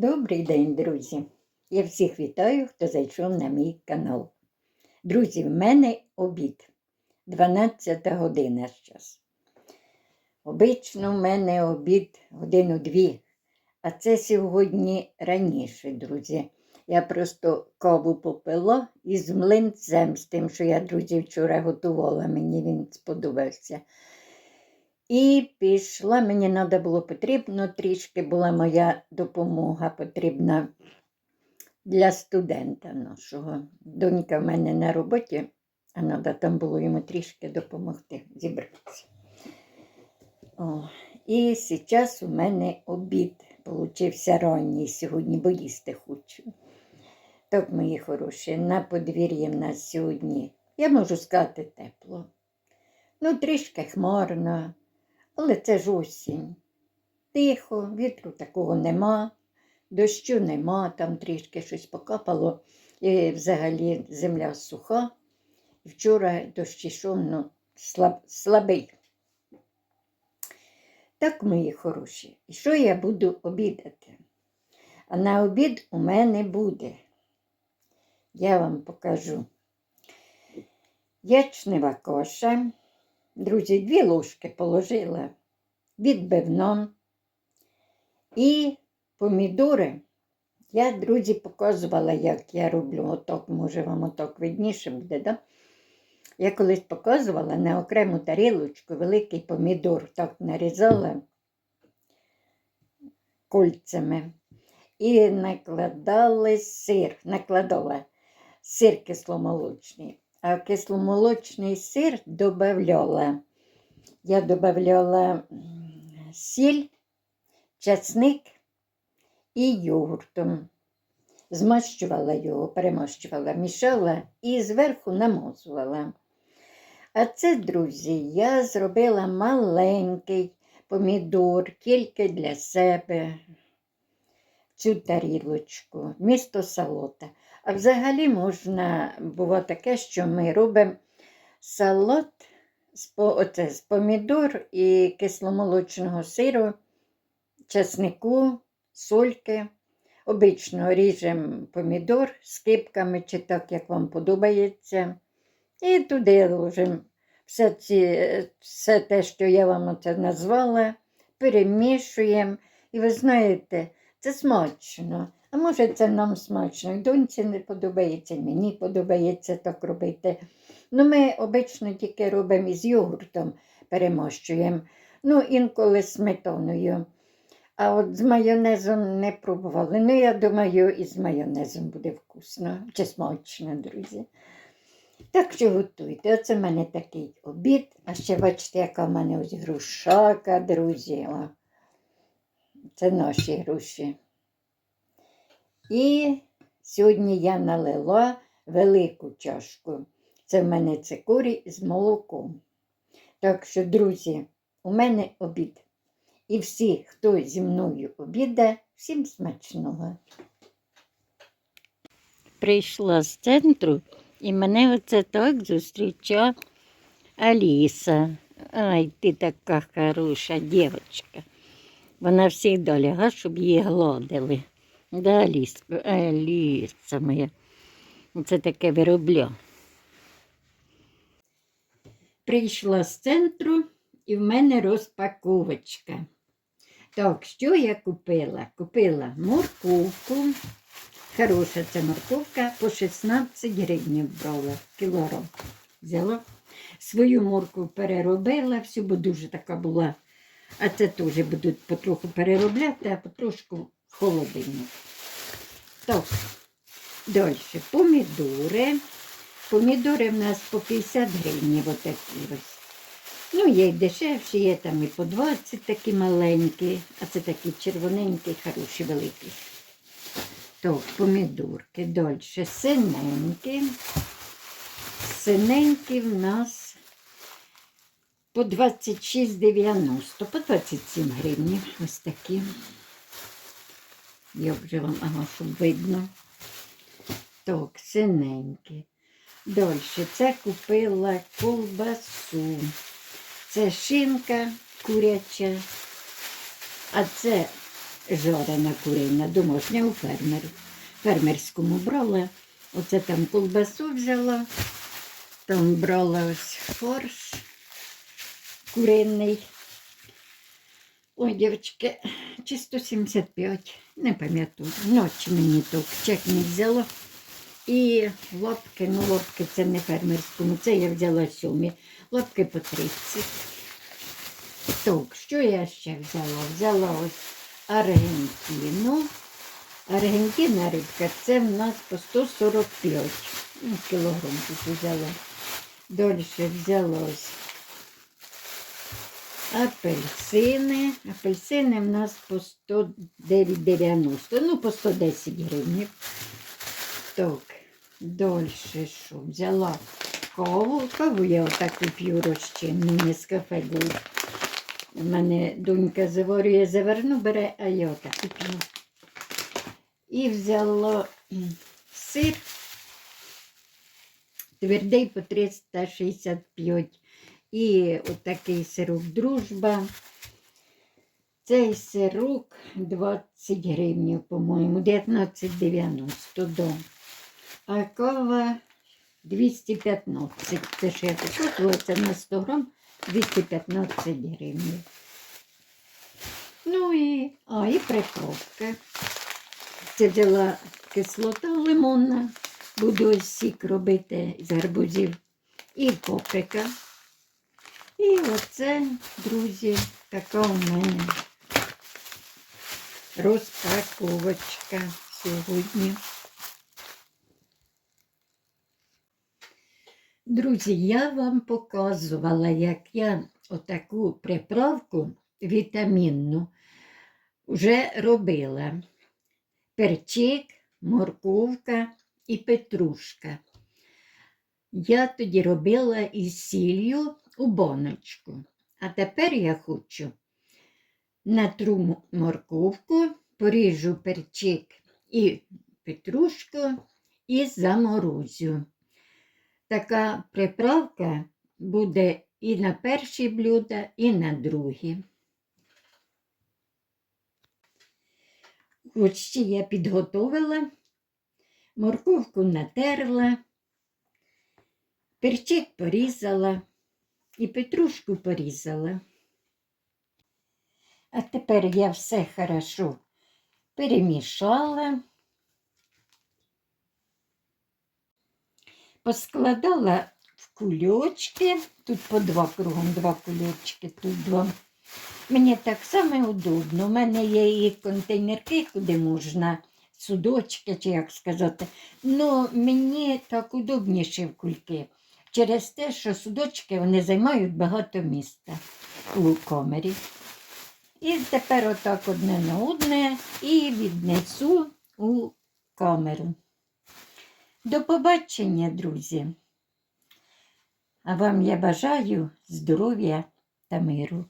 Добрий день, друзі! Я всіх вітаю, хто зайшов на мій канал. Друзі, в мене обід 12 година зараз. Обично в мене обід годину-дві, а це сьогодні раніше, друзі. Я просто каву попила із млинцем, з тим, що я, друзі, вчора готувала, мені він сподобався. І пішла, мені треба було потрібно, трішки була моя допомога потрібна для студента нашого. Донька в мене на роботі, а треба там було йому трішки допомогти зібратися. О, і зараз у мене обід получився ранній сьогодні, бо їсти хочу. Так, мої хороші, на подвір'ї в нас сьогодні, я можу сказати, тепло. Ну, трішки хмарно. Але це ж осінь. Тихо, вітру такого нема, дощу нема, там трішки щось покапало. І взагалі земля суха. Вчора дощ йшов ну, слаб, слабий. Так, мої хороші, і що я буду обідати? А на обід у мене буде. Я вам покажу. Ячнева коша. Друзі, дві ложки положила відбивно і помідори. Я, друзі, показувала, як я роблю оток, може вам оток видніше буде, да? Я колись показувала на окрему тарілочку великий помідор, так нарізала кольцями. І накладали сир, накладала сир кисломолочний. А кисломолочний сир додавала. Я додавала сіль, часник і йогуртом. Змащувала його, перемащувала, мішала і зверху намазувала. А це, друзі, я зробила маленький помідор тільки для себе цю тарілочку, місто салота. А взагалі можна було таке, що ми робимо салат з, оце, з помідор і кисломолочного сиру, чеснику, сольки. Обично ріжемо помідор з кипками, чи так, як вам подобається. І туди ложимо все, ці, все те, що я вам оце назвала, перемішуємо. І ви знаєте, це смачно. А може, це нам смачно. Доньці не подобається, мені подобається так робити. Ну, ми обично тільки робимо із йогуртом, перемощуємо. Ну, інколи з сметаною. А от з майонезом не пробували. Ну, я думаю, і з майонезом буде вкусно чи смачно, друзі. Так що готуйте. Оце в мене такий обід. А ще бачите, яка в мене ось грушака, друзі. О. Це наші груші. І сьогодні я налила велику чашку. Це в мене цикорій з молоком. Так що, друзі, у мене обід. І всі, хто зі мною обіде, всім смачного. Прийшла з центру і мене оце так зустріча Аліса. Ай, ти така хороша дівчинка. Вона завжди ляга, щоб її гладили. Да, Аліс, Аліса моя. Це таке виробля. Прийшла з центру і в мене розпаковочка. Так, що я купила? Купила морковку. Хороша ця морковка по 16 гривень брала кілограм. Взяла. Свою морку переробила, всю, бо дуже така була. А це теж будуть потроху переробляти, а потрошку в холодильник. Так, далі помідори. Помідори в нас по 50 гривень отакі ось. Ну, є й дешевші, є там і по 20 такі маленькі, а це такі червоненькі, хороші, великі. Так, помідорки. Далі синенькі. Синенькі в нас по 26,90, по 27 гривень. Ось такі. Я вже вам, ага, щоб видно. Так, синенькі. Далі це купила ковбасу. Це шинка куряча, а це жарена курина, домашня у фермер. Фермерському брала. Оце там колбасу взяла, там брала ось фарш куриний. Ой, дівчатки, чи 175, не пам'ятаю. Ночі мені то чек не взяла. І лапки, ну лапки це не фермерському, це я взяла сьомі. Лапки по 30. Так, що я ще взяла? Взяла ось Аргентину. Аргентина рибка, це в нас по 145 ну, кілограм тут взяла. Далі взяла ось апельсини. Апельсини в нас по 190, ну по 110 гривень. Так, далі що? Взяла каву. Каву я отаку п'ю розчинну, не з кафе Gold. У мене донька заварює заверну, бере, а я отаку п'ю. І взяла сир твердий по 365. І отакий сирок дружба. Цей сирок 20 гривень, по-моєму, 19,90 до. А кава 215. Це купила, це на 100 грам 215 гривень. Ну і, а, і приправка. Це взяла кислота лимонна. Буду сік робити з гарбузів. І паприка. І оце, друзі, така у мене розпаковочка сьогодні. Друзі, я вам показувала, як я отаку приправку вітамінну вже робила. Перчик, морковка і петрушка. Я тоді робила із сіллю у баночку. А тепер я хочу натру морковку, поріжу перчик і петрушку і заморозю. Така приправка буде і на перші блюда, і на другі. Ось ще я підготовила, морковку натерла, перчик порізала і петрушку порізала. А тепер я все хорошо перемішала, поскладала в кульочки, тут по два кругом два кульочки, тут два. Мені так само удобно. У мене є і контейнерки, куди можна судочки, чи як сказати. Ну, мені так удобніше в кульки. Через те, що судочки вони займають багато міста у комері. І тепер отак одне на одне і віднесу у камеру. До побачення, друзі. А вам я бажаю здоров'я та миру.